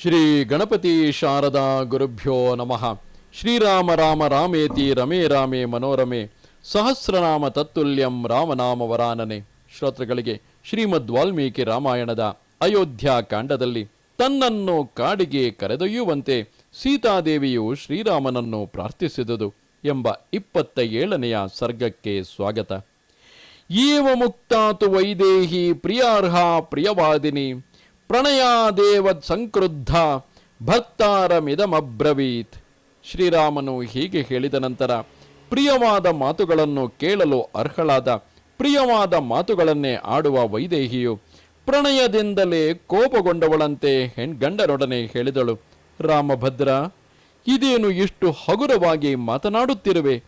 ಶ್ರೀ ಗಣಪತಿ ಶಾರದಾ ಗುರುಭ್ಯೋ ನಮಃ. ಶ್ರೀರಾಮ ರಾಮ ರಾಮೇತಿ ರಮೇ ರಾಮೇ ಮನೋರಮೆ. ಸಹಸ್ರನಾಮ ತತ್ತುಲ್ಯಂ ರಾಮನಾಮ ವರಾನನೆ. ಶ್ರೋತೃಗಳಿಗೆ ಶ್ರೀಮದ್ ವಾಲ್ಮೀಕಿ ರಾಮಾಯಣದ ಅಯೋಧ್ಯ ಕಾಂಡದಲ್ಲಿ ತನ್ನನ್ನು ಕಾಡಿಗೆ ಕರೆದೊಯ್ಯುವಂತೆ ಸೀತಾದೇವಿಯು ಶ್ರೀರಾಮನನ್ನು ಪ್ರಾರ್ಥಿಸಿದುದು ಎಂಬ ಇಪ್ಪತ್ತ ಏಳನೆಯ ಸರ್ಗಕ್ಕೆ ಸ್ವಾಗತ. ಏವ ಮುಕ್ತಾತು ವೈದೇಹಿ ಪ್ರಿಯಾರ್ಹ ಪ್ರಿಯವಾದಿನಿ. ಪ್ರಣಯಾದೇವ ಸಂಕ್ರುದ್ಧ, ಭಕ್ತಾರಮಿದಮಬ್ರವೀತ್. ಶ್ರೀರಾಮನು ಹೀಗೆ ಹೇಳಿದ ನಂತರ, ಪ್ರಿಯವಾದ ಮಾತುಗಳನ್ನು ಕೇಳಲು ಅರ್ಹಳಾದ, ಪ್ರಿಯವಾದ ಮಾತುಗಳನ್ನೇ ಆಡುವ ವೈದೇಹಿಯು, ಪ್ರಣಯದಿಂದಲೇ ಕೋಪಗೊಂಡವಳಂತೆ ಹೆಣ್ಗಂಡರೊಡನೆ ಹೇಳಿದಳು, ರಾಮಭದ್ರ, ಇದೇನು ಇಷ್ಟು ಹಗುರವಾಗಿ ಮಾತನಾಡುತ್ತಿರುವೆ?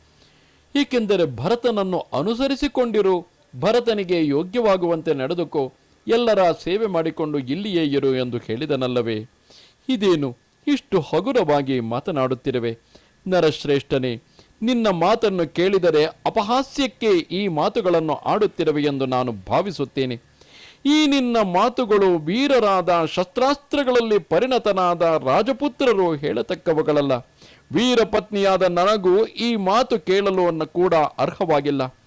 ಏಕೆಂದರೆ ಭರತನನ್ನು ಅನುಸರಿಸಿಕೊಂಡಿರು, ಭರತನಿಗೆ ಯೋಗ್ಯವಾಗುವಂತೆ ನಡೆದುಕೋ ಎಲ್ಲರ ಸೇವೆ ಮಾಡಿಕೊಂಡು ಇಲ್ಲಿಯೇ ಇರು ಎಂದು ಹೇಳಿದನಲ್ಲವೇ? ಇದೇನು? ಇಷ್ಟು ಹಗುರವಾಗಿ ಮಾತನಾಡುತ್ತಿರುವೆ. ನರಶ್ರೇಷ್ಠನೇ, ನಿನ್ನ ಮಾತನ್ನು ಕೇಳಿದರೆ ಅಪಹಾಸ್ಯಕ್ಕೆ ಈ ಮಾತುಗಳನ್ನು ಆಡುತ್ತಿರುವೆ ಎಂದು ನಾನು ಭಾವಿಸುತ್ತೇನೆ. ಈ ನಿನ್ನ ಮಾತುಗಳು ವೀರರಾದ ಶಸ್ತ್ರಾಸ್ತ್ರಗಳಲ್ಲಿ ಪರಿಣತನಾದ ರಾಜಪುತ್ರರು ಹೇಳತಕ್ಕವುಗಳಲ್ಲ. ವೀರಪತ್ನಿಯಾದ ನನಗೂ ಈ ಮಾತು ಕೇಳಲು ಕೂಡ ಅರ್ಹವಾಗಿಲ್ಲ.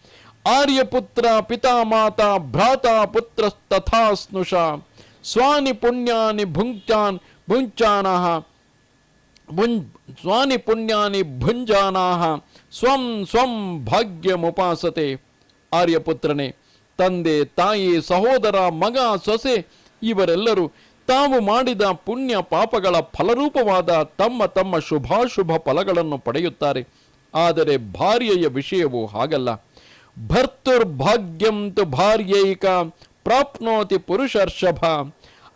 ಆರ್ಯಪುತ್ರ ಪಿತಾಮಾತ ಭ್ರಾತ ಪುತ್ರಸ್ತಥಾ ಸ್ನುಷ ಸ್ವಾನಿ ಪುಣ್ಯಾನಿ ಭುಂಚಾನ್ ಭುಂಚಾನಃ ಭುಂ ಸ್ವಾನಿ ಪುಣ್ಯಾನಿ ಭುಂಜಾನಾಹ ಸ್ವಂ ಸ್ವಂ ಭಾಗ್ಯಮುಪಾಸತೆ. ಆರ್ಯಪುತ್ರನೇ, ತಂದೆ, ತಾಯಿ, ಸಹೋದರ, ಮಗ, ಸೊಸೆ ಇವರೆಲ್ಲರೂ ತಾವು ಮಾಡಿದ ಪುಣ್ಯ ಪಾಪಗಳ ಫಲರೂಪವಾದ ತಮ್ಮ ತಮ್ಮ ಶುಭಾಶುಭ ಫಲಗಳನ್ನು ಪಡೆಯುತ್ತಾರೆ. ಆದರೆ ಭಾರ್ಯೆಯ ವಿಷಯವು ಹಾಗಲ್ಲ. ಭರ್ತುರ್ಭಾಗ್ಯಂ ತು ಭಾರ್ಯೈಕ ಪ್ರಾಪ್ನೋತಿ ಪುರುಷರ್ಷಭ,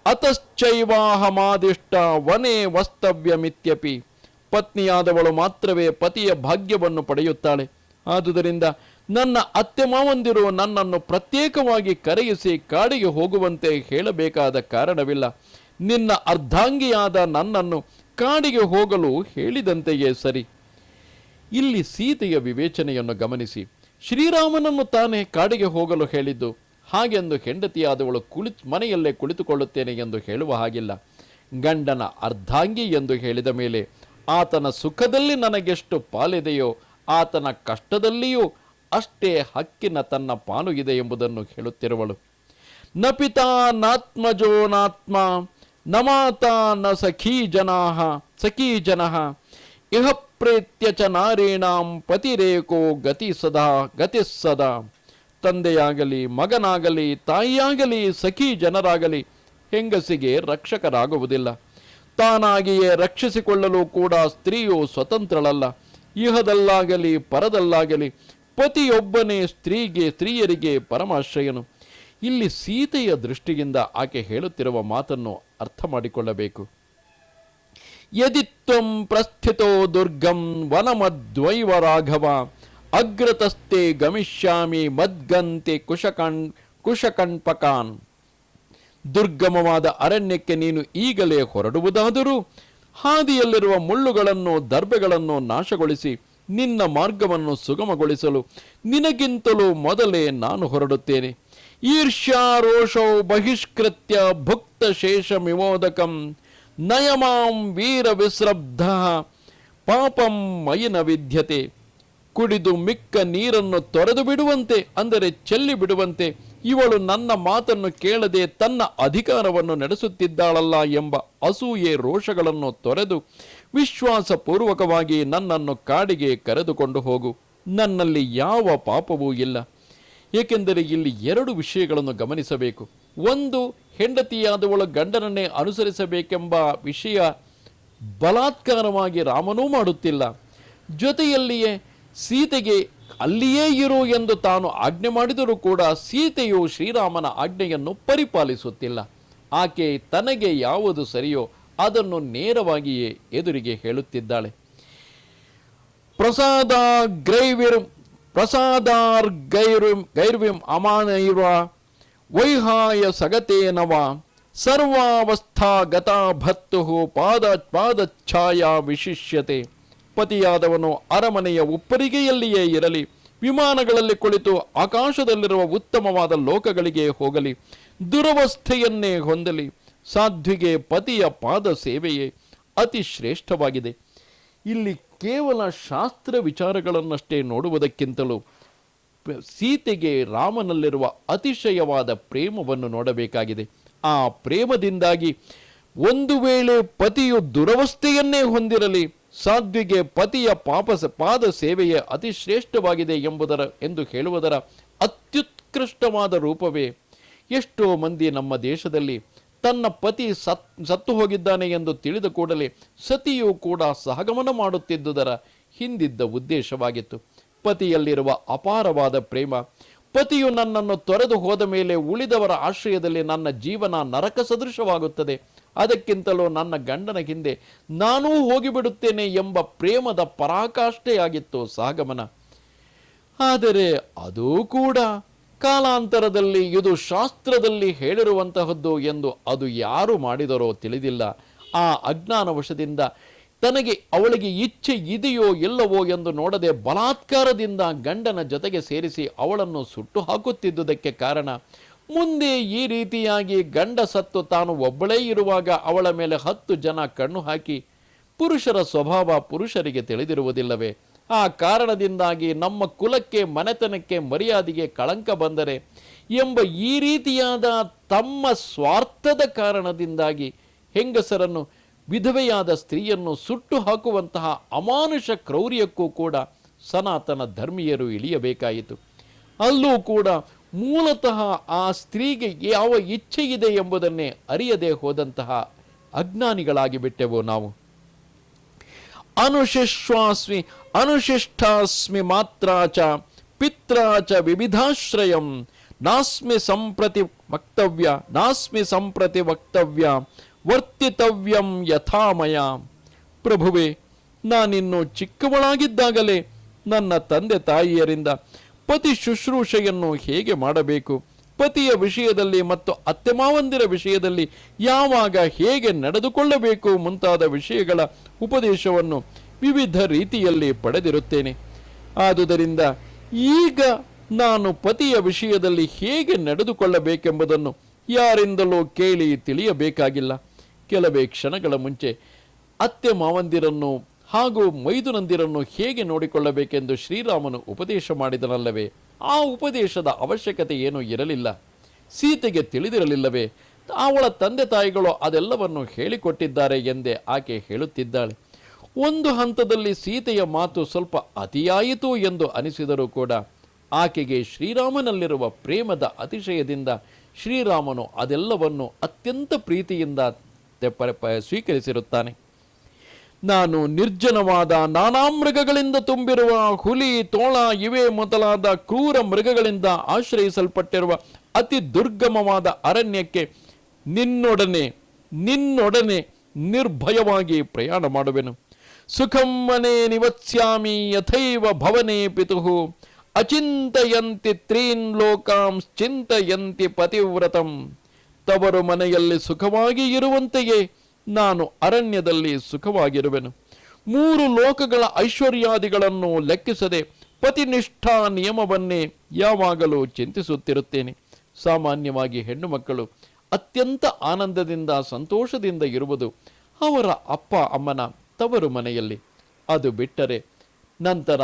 ಅತಶ್ಚೈವಾಹಮಾದಿಷ್ಟ ವನೇ ವಸ್ತವ್ಯಮಿತ್ಯಪಿ. ಪತ್ನಿಯಾದವಳು ಮಾತ್ರವೇ ಪತಿಯ ಭಾಗ್ಯವನ್ನು ಪಡೆಯುತ್ತಾಳೆ. ಆದುದರಿಂದ ನನ್ನ ಅತ್ತೆ ಮಾವಂದಿರು ನನ್ನನ್ನು ಪ್ರತ್ಯೇಕವಾಗಿ ಕರೆಯಿಸಿ ಕಾಡಿಗೆ ಹೋಗುವಂತೆ ಹೇಳಬೇಕಾದ ಕಾರಣವಿಲ್ಲ. ನಿನ್ನ ಅರ್ಧಾಂಗಿಯಾದ ನನ್ನನ್ನು ಕಾಡಿಗೆ ಹೋಗಲು ಹೇಳಿದಂತೆಯೇ ಸರಿ. ಇಲ್ಲಿ ಸೀತೆಯ ವಿವೇಚನೆಯನ್ನು ಗಮನಿಸಿ. ಶ್ರೀರಾಮನನ್ನು ತಾನೇ ಕಾಡಿಗೆ ಹೋಗಲು ಹೇಳಿದ್ದು. ಹಾಗೆಂದು ಹೆಂಡತಿಯಾದವಳು ಕುಳಿತು ಮನೆಯಲ್ಲೇ ಕುಳಿತುಕೊಳ್ಳುತ್ತೇನೆ ಎಂದು ಹೇಳುವ ಹಾಗಿಲ್ಲ. ಗಂಡನ ಅರ್ಧಾಂಗಿ ಎಂದು ಹೇಳಿದ ಮೇಲೆ, ಆತನ ಸುಖದಲ್ಲಿ ನನಗೆಷ್ಟು ಪಾಲಿದೆಯೋ, ಆತನ ಕಷ್ಟದಲ್ಲಿಯೂ ಅಷ್ಟೇ ಹಕ್ಕಿನ ತನ್ನ ಪಾಲು ಇದೆ ಎಂಬುದನ್ನು ಹೇಳುತ್ತಿರುವಳು. ನ ಪಿತಾ ನಾತ್ಮಜೋನಾತ್ಮ ನ ಮಾತಾ ನ ಸಖೀ ಸಖೀ ಜನಃ ಇಹ ಪ್ರೇತ್ಯಚ ನಾರೀಣಾಂ ಪತಿರೇಕೋ ಗತಿ ಸದಾ ಗತಿ ಸದಾ. ತಂದೆಯಾಗಲಿ, ಮಗನಾಗಲಿ, ತಾಯಿಯಾಗಲಿ, ಸಖಿ ಜನರಾಗಲಿ, ಹೆಂಗಸಿಗೆ ರಕ್ಷಕರಾಗುವುದಿಲ್ಲ. ತಾನಾಗಿಯೇ ರಕ್ಷಿಸಿಕೊಳ್ಳಲು ಕೂಡ ಸ್ತ್ರೀಯು ಸ್ವತಂತ್ರಳಲ್ಲ. ಇಹದಲ್ಲಾಗಲಿ, ಪರದಲ್ಲಾಗಲಿ, ಪತಿಯೊಬ್ಬನೇ ಸ್ತ್ರೀಗೆ, ಸ್ತ್ರೀಯರಿಗೆ ಪರಮಾಶ್ರಯನು. ಇಲ್ಲಿ ಸೀತೆಯ ದೃಷ್ಟಿಯಿಂದ ಆಕೆ ಹೇಳುತ್ತಿರುವ ಮಾತನ್ನು ಅರ್ಥ ಮಾಡಿಕೊಳ್ಳಬೇಕು ಯದಿ ತ್ವಂ ಪ್ರಸ್ಥಿತೋ ದುರ್ಗಂ ವನಮದ್ವೈವ ರಾಘವ ಅಗ್ರತಸ್ತೆ ಗಮಿಷ್ಯಾಮಿ ಮದ್ಗಂತೆ ಕುಶಕಣ್ ಕುಶಕಂಪಕಾನ್ ದುರ್ಗಮವಾದ ಅರಣ್ಯಕ್ಕೆ ನೀನು ಈಗಲೇ ಹೊರಡುವುದಾದರೂ, ಹಾದಿಯಲ್ಲಿರುವ ಮುಳ್ಳುಗಳನ್ನು, ದರ್ಬೆಗಳನ್ನು ನಾಶಗೊಳಿಸಿ ನಿನ್ನ ಮಾರ್ಗವನ್ನು ಸುಗಮಗೊಳಿಸಲು ನಿನಗಿಂತಲೂ ಮೊದಲೇ ನಾನು ಹೊರಡುತ್ತೇನೆ. ಈರ್ಷ್ಯಾ ರೋಷೌ ಬಹಿಷ್ಕೃತ್ಯ ಭುಕ್ತ ಶೇಷ ವಿಮೋದಕಂ ನಯಮಾಂ ವೀರ ವಿಸ್ರಬ್ಧ, ಪಾಪಂ ಮಯಿನ ವಿದ್ಯತೆ ಕುಡಿದು ಮಿಕ್ಕ ನೀರನ್ನು ತೊರೆದು ಬಿಡುವಂತೆ, ಅಂದರೆ ಚೆಲ್ಲಿ ಬಿಡುವಂತೆ, ಇವಳು ನನ್ನ ಮಾತನ್ನು ಕೇಳದೆ ತನ್ನ ಅಧಿಕಾರವನ್ನು ನಡೆಸುತ್ತಿದ್ದಾಳಲ್ಲ ಎಂಬ ಅಸೂಯೆ ರೋಷಗಳನ್ನು ತೊರೆದು ವಿಶ್ವಾಸಪೂರ್ವಕವಾಗಿ ನನ್ನನ್ನು ಕಾಡಿಗೆ ಕರೆದುಕೊಂಡು ಹೋಗು. ನನ್ನಲ್ಲಿ ಯಾವ ಪಾಪವೂ ಇಲ್ಲ. ಏಕೆಂದರೆ ಇಲ್ಲಿ ಎರಡು ವಿಷಯಗಳನ್ನು ಗಮನಿಸಬೇಕು. ಒಂದು ಹೆಂಡತಿಯಾದವಳು ಗಂಡನನ್ನೇ ಅನುಸರಿಸಬೇಕೆಂಬ ವಿಷಯ ಬಲಾತ್ಕಾರವಾಗಿ ರಾಮನೂ ಮಾಡುತ್ತಿಲ್ಲ. ಜೊತೆಯಲ್ಲಿಯೇ ಸೀತೆಗೆ ಅಲ್ಲಿಯೇ ಇರು ಎಂದು ತಾನು ಆಜ್ಞೆ ಮಾಡಿದರೂ ಕೂಡ ಸೀತೆಯು ಶ್ರೀರಾಮನ ಆಜ್ಞೆಯನ್ನು ಪರಿಪಾಲಿಸುತ್ತಿಲ್ಲ. ಆಕೆ ತನಗೆ ಯಾವುದು ಸರಿಯೋ ಅದನ್ನು ನೇರವಾಗಿಯೇ ಎದುರಿಗೆ ಹೇಳುತ್ತಿದ್ದಾಳೆ. ಪ್ರಸಾದ ಗ್ರೈವಿರ್ ಪ್ರಸಾದಾರ್ ಗೈರು ಗೈರ್ವಿಂ ಅಮಾನೈವ ವೈಹಾಯ ಸಗತೇನವ ಸರ್ವಾವಸ್ಥಾ ಗತಾ ಭತ್ತು ಪಾದ ಪಾದಚ್ಛಾಯಾ ವಿಶಿಷ್ಯತೆ. ಪತಿಯಾದವನು ಅರಮನೆಯ ಉಪ್ಪರಿಗೆಯಲ್ಲಿಯೇ ಇರಲಿ, ವಿಮಾನಗಳಲ್ಲಿ ಕುಳಿತು ಆಕಾಶದಲ್ಲಿರುವ ಉತ್ತಮವಾದ ಲೋಕಗಳಿಗೆ ಹೋಗಲಿ, ದುರವಸ್ಥೆಯನ್ನೇ ಹೊಂದಲಿ, ಸಾಧ್ವಿಗೆ ಪತಿಯ ಪಾದ ಸೇವೆಯೇ ಅತಿ ಶ್ರೇಷ್ಠವಾಗಿದೆ. ಇಲ್ಲಿ ಕೇವಲ ಶಾಸ್ತ್ರ ವಿಚಾರಗಳನ್ನಷ್ಟೇ ನೋಡುವುದಕ್ಕಿಂತಲೂ ಸೀತೆಗೆ ರಾಮನಲ್ಲಿರುವ ಅತಿಶಯವಾದ ಪ್ರೇಮವನ್ನು ನೋಡಬೇಕಾಗಿದೆ. ಆ ಪ್ರೇಮದಿಂದಾಗಿ ಒಂದು ವೇಳೆ ಪತಿಯು ದುರವಸ್ಥೆಯನ್ನೇ ಹೊಂದಿರಲಿ, ಸಾಧ್ವಿಗೆ ಪತಿಯ ಪಾಪ ಪಾದ ಸೇವೆಯೇ ಅತಿ ಶ್ರೇಷ್ಠವಾಗಿದೆ ಎಂಬುದರ, ಎಂದು ಹೇಳುವುದರ ಅತ್ಯುತ್ಕೃಷ್ಟವಾದ ರೂಪವೇ. ಎಷ್ಟೋ ಮಂದಿ ನಮ್ಮ ದೇಶದಲ್ಲಿ ತನ್ನ ಪತಿ ಸತ್, ಸತ್ತು ಹೋಗಿದ್ದಾನೆ ಎಂದು ತಿಳಿದ ಕೂಡಲೇ ಸತಿಯು ಕೂಡ ಸಹಗಮನ ಮಾಡುತ್ತಿದ್ದುದರ ಹಿಂದಿದ್ದ ಉದ್ದೇಶವಾಗಿತ್ತು. ಪತಿಯಲ್ಲಿರುವ ಅಪಾರವಾದ ಪ್ರೇಮ. ಪತಿಯು ನನ್ನನ್ನು ತೊರೆದು ಹೋದ ಮೇಲೆ ಉಳಿದವರ ಆಶ್ರಯದಲ್ಲಿ ನನ್ನ ಜೀವನ ನರಕ ಸದೃಶವಾಗುತ್ತದೆ. ಅದಕ್ಕಿಂತಲೂ ನನ್ನ ಗಂಡನ ಹಿಂದೆ ನಾನೂ ಹೋಗಿಬಿಡುತ್ತೇನೆ ಎಂಬ ಪ್ರೇಮದ ಪರಾಕಾಷ್ಠೆಯಾಗಿತ್ತು ಸಾಗಮನ. ಆದರೆ ಅದೂ ಕೂಡ ಕಾಲಾಂತರದಲ್ಲಿ ಇದು ಶಾಸ್ತ್ರದಲ್ಲಿ ಹೇಳಿರುವಂತಹದ್ದು ಎಂದು ಅದು ಯಾರು ಮಾಡಿದರೋ ತಿಳಿದಿಲ್ಲ. ಆ ಅಜ್ಞಾನವಶದಿಂದ ತನಗೆ ಅವಳಿಗೆ ಇಚ್ಛೆ ಇದೆಯೋ ಇಲ್ಲವೋ ಎಂದು ನೋಡದೆ ಬಲಾತ್ಕಾರದಿಂದ ಗಂಡನ ಜೊತೆಗೆ ಸೇರಿಸಿ ಅವಳನ್ನು ಸುಟ್ಟು ಹಾಕುತ್ತಿದ್ದುದಕ್ಕೆ ಕಾರಣ, ಮುಂದೆ ಈ ರೀತಿಯಾಗಿ ಗಂಡ ಸತ್ತು ತಾನು ಒಬ್ಬಳೇ ಇರುವಾಗ ಅವಳ ಮೇಲೆ ಹತ್ತು ಜನ ಕಣ್ಣು ಹಾಕಿ ಪುರುಷರ ಸ್ವಭಾವ ಪುರುಷರಿಗೆ ತಿಳಿದಿರುವುದಿಲ್ಲವೇ? ಆ ಕಾರಣದಿಂದಾಗಿ ನಮ್ಮ ಕುಲಕ್ಕೆ, ಮನೆತನಕ್ಕೆ ಮರ್ಯಾದೆಗೆ ಕಳಂಕ ಬಂದರೆ ಎಂಬ ಈ ರೀತಿಯಾದ ತಮ್ಮ ಸ್ವಾರ್ಥದ ಕಾರಣದಿಂದಾಗಿ ಹೆಂಗಸರನ್ನು ವಿಧವೆಯಾದ ಸ್ತ್ರೀಯನ್ನು ಸುಟ್ಟು ಹಾಕುವಂತಹ ಅಮಾನುಷ ಕ್ರೌರ್ಯಕ್ಕೂ ಕೂಡ ಸನಾತನ ಧರ್ಮೀಯರು ಇಳಿಯಬೇಕಾಯಿತು. ಅಲ್ಲೂ ಕೂಡ ಮೂಲತಃ ಆ ಸ್ತ್ರೀಗೆ ಯಾವ ಇಚ್ಛೆ ಇದೆ ಎಂಬುದನ್ನೇ ಅರಿಯದೆ ಹೋದಂತಹ ಅಜ್ಞಾನಿಗಳಾಗಿ ಬಿಟ್ಟೆವು ನಾವು. ಅನುಶಿಷ್ವಾಸ್ಮಿ ಅನುಶಿಷ್ಟಾಸ್ಮಿ ಮಾತ್ರಾಚ, ಪಿತ್ರಾಚ ವಿವಿಧಾಶ್ರಯಂ, ನಾಸ್ಮಿ ಸಂಪ್ರತಿ ವಕ್ತವ್ಯ, ನಾಸ್ಮಿ ಸಂಪ್ರತಿ ವಕ್ತವ್ಯ ವರ್ತಿತವ್ಯಂ ಯಥಾಮಯ. ಪ್ರಭುವೆ, ನಾನಿನ್ನು ಚಿಕ್ಕವಳಾಗಿದ್ದಾಗಲೇ ನನ್ನ ತಂದೆ ತಾಯಿಯರಿಂದ ಪತಿ ಶುಶ್ರೂಷೆಯನ್ನು ಹೇಗೆ ಮಾಡಬೇಕು? ಪತಿಯ ವಿಷಯದಲ್ಲಿ ಮತ್ತು ಅತ್ತೆಮಾವಂದಿರ ವಿಷಯದಲ್ಲಿ ಯಾವಾಗ ಹೇಗೆ ನಡೆದುಕೊಳ್ಳಬೇಕು ಮುಂತಾದ ವಿಷಯಗಳ ಉಪದೇಶವನ್ನು ವಿವಿಧ ರೀತಿಯಲ್ಲಿ ಪಡೆದಿರುತ್ತೇನೆ. ಆದುದರಿಂದ ಈಗ ನಾನು ಪತಿಯ ವಿಷಯದಲ್ಲಿ ಹೇಗೆ ನಡೆದುಕೊಳ್ಳಬೇಕೆಂಬುದನ್ನು ಯಾರಿಂದಲೂ ಕೇಳಿ ತಿಳಿಯಬೇಕಾಗಿಲ್ಲ. ಕೆಲವೇ ಕ್ಷಣಗಳ ಮುಂಚೆ ಅತ್ತೆ ಮಾವಂದಿರನ್ನು ಹಾಗೂ ಮೈದುನಂದಿರನ್ನು ಹೇಗೆ ನೋಡಿಕೊಳ್ಳಬೇಕೆಂದು ಶ್ರೀರಾಮನು ಉಪದೇಶ ಮಾಡಿದನಲ್ಲವೇ, ಆ ಉಪದೇಶದ ಅವಶ್ಯಕತೆ ಏನೂ ಇರಲಿಲ್ಲ. ಸೀತೆಗೆ ತಿಳಿದಿರಲಿಲ್ಲವೇ, ಅವಳ ತಂದೆ ತಾಯಿಗಳು ಅದೆಲ್ಲವನ್ನು ಹೇಳಿಕೊಟ್ಟಿದ್ದಾರೆ ಎಂದೇ ಆಕೆ ಹೇಳುತ್ತಿದ್ದಾಳೆ. ಒಂದು ಹಂತದಲ್ಲಿ ಸೀತೆಯ ಮಾತು ಸ್ವಲ್ಪ ಅತಿಯಾಯಿತು ಎಂದು ಅನಿಸಿದರೂ ಕೂಡ ಆಕೆಗೆ ಶ್ರೀರಾಮನಲ್ಲಿರುವ ಪ್ರೇಮದ ಅತಿಶಯದಿಂದ ಶ್ರೀರಾಮನು ಅದೆಲ್ಲವನ್ನು ಅತ್ಯಂತ ಪ್ರೀತಿಯಿಂದ ಸ್ವೀಕರಿಸಿರುತ್ತಾನೆ. ನಾನು ನಿರ್ಜನವಾದ ನಾನಾ ಮೃಗಗಳಿಂದ ತುಂಬಿರುವ ಹುಲಿ, ತೋಳ ಇವೇ ಮೊದಲಾದ ಕ್ರೂರ ಮೃಗಗಳಿಂದ ಆಶ್ರಯಿಸಲ್ಪಟ್ಟಿರುವ ಅತಿ ದುರ್ಗಮವಾದ ಅರಣ್ಯಕ್ಕೆ ನಿನ್ನೊಡನೆ ನಿನ್ನೊಡನೆ ನಿರ್ಭಯವಾಗಿ ಪ್ರಯಾಣ ಮಾಡುವೆನು. ಸುಖಂ ನಿವತ್ಸ್ಯಾಮಿ ಯಥೈವ ಭವನೆ ಪಿತುಃ ಅಚಿಂತಯಂತಿ ತ್ರೀನ್ ಲೋಕಾಂ ಚಿಂತಯಂತಿ ಪತಿವ್ರತಂ. ತವರು ಮನೆಯಲ್ಲಿ ಸುಖವಾಗಿ ಇರುವಂತೆಯೇ ನಾನು ಅರಣ್ಯದಲ್ಲಿ ಸುಖವಾಗಿರುವೆನು. ಮೂರು ಲೋಕಗಳ ಐಶ್ವರ್ಯಾದಿಗಳನ್ನು ಲೆಕ್ಕಿಸದೆ ಪತಿನಿಷ್ಠಾ ನಿಯಮವನ್ನೇ ಯಾವಾಗಲೂ ಚಿಂತಿಸುತ್ತಿರುತ್ತೇನೆ. ಸಾಮಾನ್ಯವಾಗಿ ಹೆಣ್ಣು ಮಕ್ಕಳು ಅತ್ಯಂತ ಆನಂದದಿಂದ, ಸಂತೋಷದಿಂದ ಇರುವುದು ಅವರ ಅಪ್ಪ, ಅಮ್ಮನ ತವರು ಮನೆಯಲ್ಲಿ. ಅದು ಬಿಟ್ಟರೆ ನಂತರ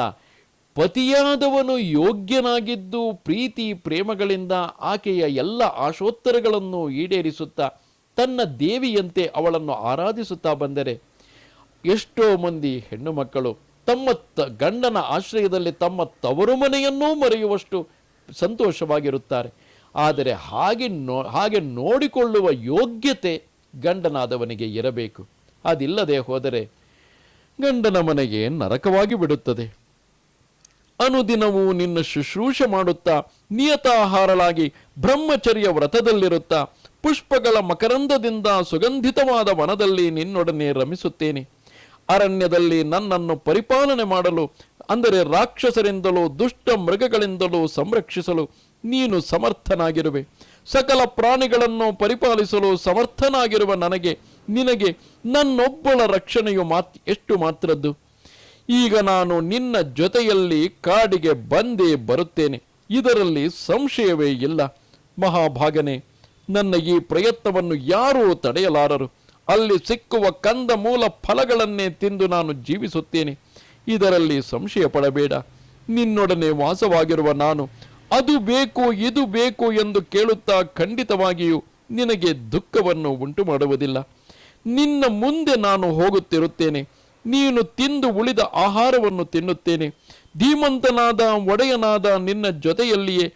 ಪತಿಯಾದವನು ಯೋಗ್ಯನಾಗಿದ್ದು ಪ್ರೀತಿ ಪ್ರೇಮಗಳಿಂದ ಆಕೆಯ ಎಲ್ಲ ಆಶೋತ್ತರಗಳನ್ನು ಈಡೇರಿಸುತ್ತಾ ತನ್ನ ದೇವಿಯಂತೆ ಅವಳನ್ನು ಆರಾಧಿಸುತ್ತಾ ಬಂದರೆ ಎಷ್ಟೋ ಮಂದಿ ಹೆಣ್ಣು ಮಕ್ಕಳು ತಮ್ಮ ತ ಗಂಡನ ಆಶ್ರಯದಲ್ಲಿ ತಮ್ಮ ತವರು ಮನೆಯನ್ನೂ ಮರೆಯುವಷ್ಟು ಸಂತೋಷವಾಗಿರುತ್ತಾರೆ. ಆದರೆ ಹಾಗೆ ನೋ, ಹಾಗೆ ನೋಡಿಕೊಳ್ಳುವ ಯೋಗ್ಯತೆ ಗಂಡನಾದವನಿಗೆ ಇರಬೇಕು. ಅದಿಲ್ಲದೆ ಹೋದರೆ ಗಂಡನ ಮನೆಗೆ ನರಕವಾಗಿ ಬಿಡುತ್ತದೆ. ಅನುದಿನವೂ ನಿನ್ನ ಶುಶ್ರೂಷೆ ಮಾಡುತ್ತಾ, ನಿಯತಾಹಾರಳಾಗಿ ಬ್ರಹ್ಮಚರ್ಯ ವ್ರತದಲ್ಲಿರುತ್ತಾ, ಪುಷ್ಪಗಳ ಮಕರಂದದಿಂದ ಸುಗಂಧಿತವಾದ ವನದಲ್ಲಿ ನಿನ್ನೊಡನೆ ರಮಿಸುತ್ತೇನೆ. ಅರಣ್ಯದಲ್ಲಿ ನನ್ನನ್ನು ಪರಿಪಾಲನೆ ಮಾಡಲು, ಅಂದರೆ ರಾಕ್ಷಸರಿಂದಲೂ ದುಷ್ಟ ಮೃಗಗಳಿಂದಲೂ ಸಂರಕ್ಷಿಸಲು ನೀನು ಸಮರ್ಥನಾಗಿರುವೆ. ಸಕಲ ಪ್ರಾಣಿಗಳನ್ನು ಪರಿಪಾಲಿಸಲು ಸಮರ್ಥನಾಗಿರುವ ನನಗೆ, ನಿನಗೆ ನನ್ನೊಬ್ಬಳ ರಕ್ಷಣೆಯು ಮಾತ್, ಎಷ್ಟು ಮಾತ್ರದ್ದು? ಈಗ ನಾನು ನಿನ್ನ ಜೊತೆಯಲ್ಲಿ ಕಾಡಿಗೆ ಬಂದೇ ಬರುತ್ತೇನೆ. ಇದರಲ್ಲಿ ಸಂಶಯವೇ ಇಲ್ಲ. ಮಹಾಭಾಗನೆ, ನನ್ನ ಈ ಪ್ರಯತ್ನವನ್ನು ಯಾರೂ ತಡೆಯಲಾರರು. ಅಲ್ಲಿ ಸಿಕ್ಕುವ ಕಂದ ಮೂಲ ಫಲಗಳನ್ನೇ ತಿಂದು ನಾನು ಜೀವಿಸುತ್ತೇನೆ. ಇದರಲ್ಲಿ ಸಂಶಯ ಪಡಬೇಡ. ನಿನ್ನೊಡನೆ ವಾಸವಾಗಿರುವ ನಾನು, ಅದು ಬೇಕು, ಇದು ಬೇಕು ಎಂದು ಕೇಳುತ್ತಾ ಖಂಡಿತವಾಗಿಯೂ ನಿನಗೆ ದುಃಖವನ್ನು ಉಂಟು ಮಾಡುವುದಿಲ್ಲ ನಿನ್ನ ಮುಂದೆ ನಾನು ಹೋಗುತ್ತಿರುತ್ತೇನೆ. ನೀನು ತಿಂದು ಉಳಿದ ಆಹಾರವನ್ನು ತಿನ್ನುತ್ತೇನೆ. ಧೀಮಂತನಾದ ಒಡೆಯನಾದ ನಿನ್ನ ಜೊತೆಯಲ್ಲಿಯೇ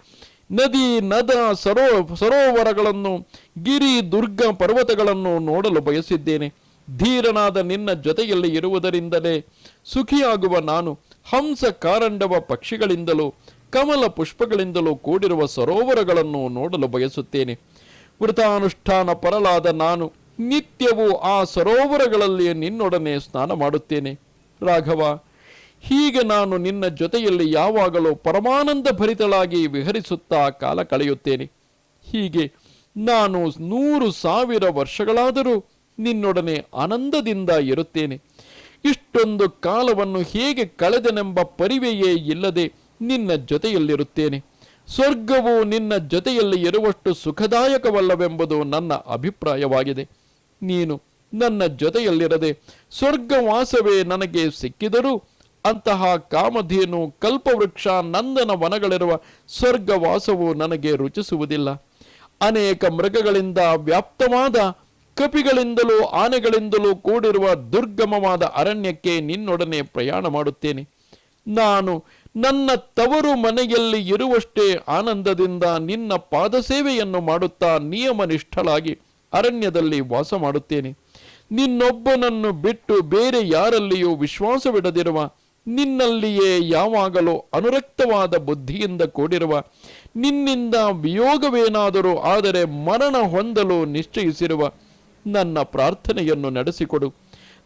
ನದಿ, ನದ, ಸರೋ, ಸರೋವರಗಳನ್ನು, ಗಿರಿ, ದುರ್ಗ ಪರ್ವತಗಳನ್ನು ನೋಡಲು ಬಯಸಿದ್ದೇನೆ. ಧೀರನಾದ ನಿನ್ನ ಜೊತೆಯಲ್ಲಿ ಇರುವುದರಿಂದಲೇ ಸುಖಿಯಾಗುವ ನಾನು ಹಂಸ ಕಾರಂಡವ ಪಕ್ಷಿಗಳಿಂದಲೂ, ಕಮಲ ಪುಷ್ಪಗಳಿಂದಲೂ ಕೂಡಿರುವ ಸರೋವರಗಳನ್ನು ನೋಡಲು ಬಯಸುತ್ತೇನೆ. ವೃತಾನುಷ್ಠಾನ ಪರಲಾದ ನಾನು ನಿತ್ಯವೂ ಆ ಸರೋವರಗಳಲ್ಲಿ ನಿನ್ನೊಡನೆ ಸ್ನಾನ ಮಾಡುತ್ತೇನೆ. ರಾಘವ, ಹೀಗೆ ನಾನು ನಿನ್ನ ಜೊತೆಯಲ್ಲಿ ಯಾವಾಗಲೂ ಪರಮಾನಂದ ಭರಿತಳಾಗಿ ವಿಹರಿಸುತ್ತಾ ಕಾಲ ಕಳೆಯುತ್ತೇನೆ. ಹೀಗೆ ನಾನು ನೂರು ಸಾವಿರ ವರ್ಷಗಳಾದರೂ ನಿನ್ನೊಡನೆ ಆನಂದದಿಂದ ಇರುತ್ತೇನೆ. ಇಷ್ಟೊಂದು ಕಾಲವನ್ನು ಹೇಗೆ ಕಳೆದನೆಂಬ ಪರಿವೆಯೇ ಇಲ್ಲದೆ ನಿನ್ನ ಜೊತೆಯಲ್ಲಿರುತ್ತೇನೆ. ಸ್ವರ್ಗವು ನಿನ್ನ ಜೊತೆಯಲ್ಲಿ ಇರುವಷ್ಟು ಸುಖದಾಯಕವಲ್ಲವೆಂಬುದು ನನ್ನ ಅಭಿಪ್ರಾಯವಾಗಿದೆ. ನೀನು ನನ್ನ ಜೊತೆಯಲ್ಲಿರದೆ ಸ್ವರ್ಗವಾಸವೇ ನನಗೆ ಸಿಕ್ಕಿದರೂ ಅಂತಹ ಕಾಮಧೇನು ಕಲ್ಪವೃಕ್ಷ ನಂದನ ವನಗಳಿರುವ ಸ್ವರ್ಗವಾಸವು ನನಗೆ ರುಚಿಸುವುದಿಲ್ಲ. ಅನೇಕ ಮೃಗಗಳಿಂದ ವ್ಯಾಪ್ತವಾದ ಕಪಿಗಳಿಂದಲೂ ಆನೆಗಳಿಂದಲೂ ಕೂಡಿರುವ ದುರ್ಗಮವಾದ ಅರಣ್ಯಕ್ಕೆ ನಿನ್ನೊಡನೆ ಪ್ರಯಾಣ ಮಾಡುತ್ತೇನೆ. ನಾನು ನನ್ನ ತವರು ಮನೆಯಲ್ಲಿ ಇರುವಷ್ಟೇ ಆನಂದದಿಂದ ನಿನ್ನ ಪಾದಸೇವೆಯನ್ನು ಮಾಡುತ್ತಾ ನಿಯಮನಿಷ್ಠಳಾಗಿ ಅರಣ್ಯದಲ್ಲಿ ವಾಸ ಮಾಡುತ್ತೇನೆ. ನಿನ್ನೊಬ್ಬನನ್ನು ಬಿಟ್ಟು ಬೇರೆ ಯಾರಲ್ಲಿಯೂ ವಿಶ್ವಾಸವಿಡದಿರುವ, ನಿನ್ನಲ್ಲಿಯೇ ಯಾವಾಗಲೂ ಅನುರಕ್ತವಾದ ಬುದ್ಧಿಯಿಂದ ಕೂಡಿರುವ, ನಿನ್ನಿಂದ ವಿಯೋಗವೇನಾದರೂ ಆದರೆ ಮರಣ ಹೊಂದಲು ನಿಶ್ಚಯಿಸಿರುವ ನನ್ನ ಪ್ರಾರ್ಥನೆಯನ್ನು ನಡೆಸಿಕೊಡು.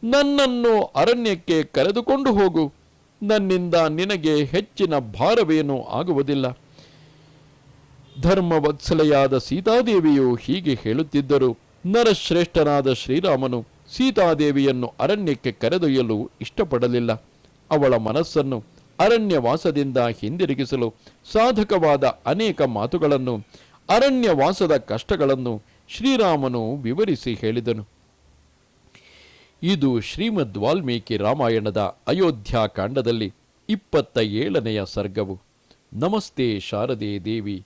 ನನ್ನನ್ನು ಅರಣ್ಯಕ್ಕೆ ಕರೆದುಕೊಂಡು ಹೋಗು. ನನ್ನಿಂದ ನಿನಗೆ ಹೆಚ್ಚಿನ ಭಾರವೇನೂ ಆಗುವುದಿಲ್ಲ. ಧರ್ಮವತ್ಸಲೆಯಾದ ಸೀತಾದೇವಿಯು ಹೀಗೆ ಹೇಳುತ್ತಿದ್ದರು. ನರಶ್ರೇಷ್ಠನಾದ ಶ್ರೀರಾಮನು ಸೀತಾದೇವಿಯನ್ನು ಅರಣ್ಯಕ್ಕೆ ಕರೆದೊಯ್ಯಲು ಇಷ್ಟಪಡಲಿಲ್ಲ. ಅವಳ ಮನಸ್ಸನ್ನು ಅರಣ್ಯವಾಸದಿಂದ ಹಿಂದಿರುಗಿಸಲು ಸಾಧಕವಾದ ಅನೇಕ ಮಾತುಗಳನ್ನು, ಅರಣ್ಯವಾಸದ ಕಷ್ಟಗಳನ್ನು ಶ್ರೀರಾಮನು ವಿವರಿಸಿ ಹೇಳಿದನು. ಇದು ಶ್ರೀಮದ್ ವಾಲ್ಮೀಕಿ ರಾಮಾಯಣದ ಅಯೋಧ್ಯಾಕಾಂಡದಲ್ಲಿ ಇಪ್ಪತ್ತ ಏಳನೆಯ ಸರ್ಗವು. ನಮಸ್ತೆ ಶಾರದೆ ದೇವಿ.